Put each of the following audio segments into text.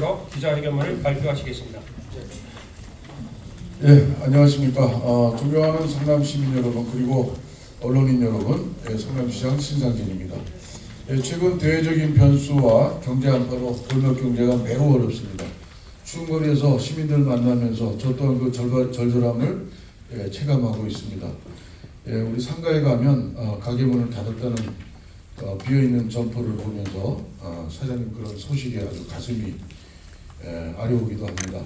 대표께서 기자회견문을 발표하시겠습니다. 예, 안녕하십니까. 어, 존경하는 성남 시민 여러분 그리고 언론인 여러분, 예, 성남시장 신상진입니다. 예, 최근 대외적인 변수와 경제 안파로 골목 경제가 매우 어렵습니다. 추운 거리에서 시민들 만나면서 저 또한 그 절발, 절절함을 예, 체감하고 있습니다. 예, 우리 상가에 가면 어, 가게 문을 닫았다는 어, 비어있는 점포를 보면서 어, 사장님 그런 소식에 아주 가슴이 예, 아려오기도 합니다.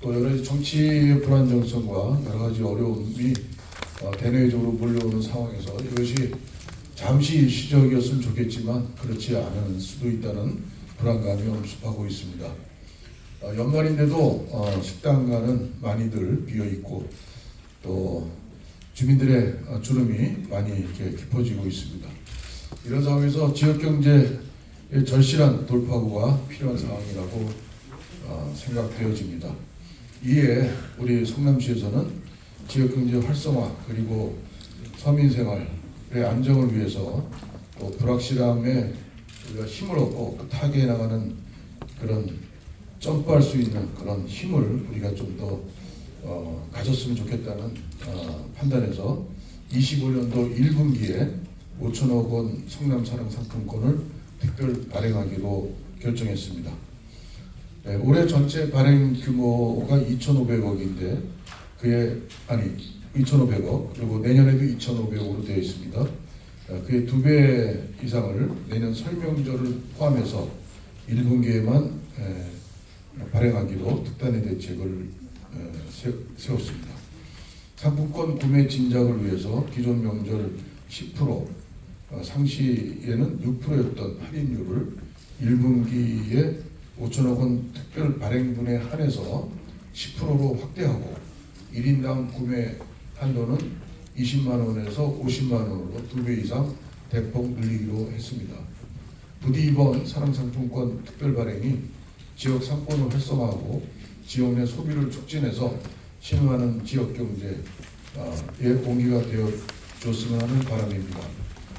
또 여러 가지 정치의 불안정성과 여러 가지 어려움이 어, 대내적으로 몰려오는 상황에서 이것이 잠시 시적이었으면 좋겠지만 그렇지 않을 수도 있다는 불안감이 엄습하고 있습니다. 어, 연말인데도 어, 식당가는 많이들 비어 있고 또 주민들의 어, 주름이 많이 이렇게 깊어지고 있습니다. 이런 상황에서 지역 경제의 절실한 돌파구가 필요한 상황이라고 어, 생각되어집니다. 이에 우리 성남시에서는 지역경제 활성화 그리고 서민생활의 안정을 위해서 또 불확실함에 우리가 힘을 얻고 그 타개해 나가는 그런 점프할 수 있는 그런 힘을 우리가 좀더 어, 가졌으면 좋겠다는 어, 판단에서 25년도 1분기에 5천억 원 성남 사랑 상품권을 특별 발행하기로 결정했습니다. 네, 올해 전체 발행 규모가 2,500억인데 그의 아니 2,500억 그리고 내년에도 2,500억으로 되어 있습니다. 어, 그의 두 배 이상을 내년 설명절을 포함해서 1분기에만 에, 발행하기로 특단의 대책을 세웠습니다. 상품권 구매 진작을 위해서 기존 명절 10% 어, 상시에는 6%였던 할인율을 1분기에 5천억 원 특별 발행분에 한해서 10%로 확대하고 1인당 구매 한도는 20만 원에서 50만 원으로 두배 이상 대폭 늘리기로 했습니다. 부디 이번 사랑상품권 특별 발행이 지역 상권을 활성화하고 지역 내 소비를 촉진해서 신흥하는 지역 경제의 공기가 되어 줬으면 하는 바람입니다.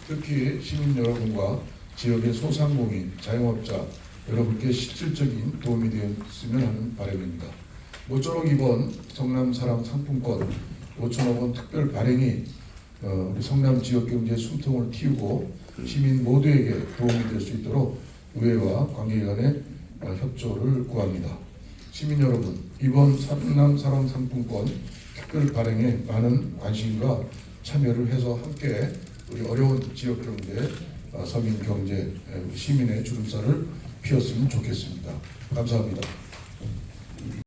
특히 시민 여러분과 지역의 소상공인, 자영업자 여러분께 실질적인 도움이 되었으면 하는 바람입니다. 모쪼록 이번 성남 사랑 상품권 5천억 원 특별 발행이 어, 우리 성남 지역 경제 숨통을 틔우고 시민 모두에게 도움이 될 수 있도록 의회와 관계기관의 어, 협조를 구합니다. 시민 여러분, 이번 성남 사랑 상품권 특별 발행에 많은 관심과 참여를 해서 함께 우리 어려운 지역 경제, 어, 서민 경제, 시민의 주름살을 피웠으면 좋겠습니다. 감사합니다.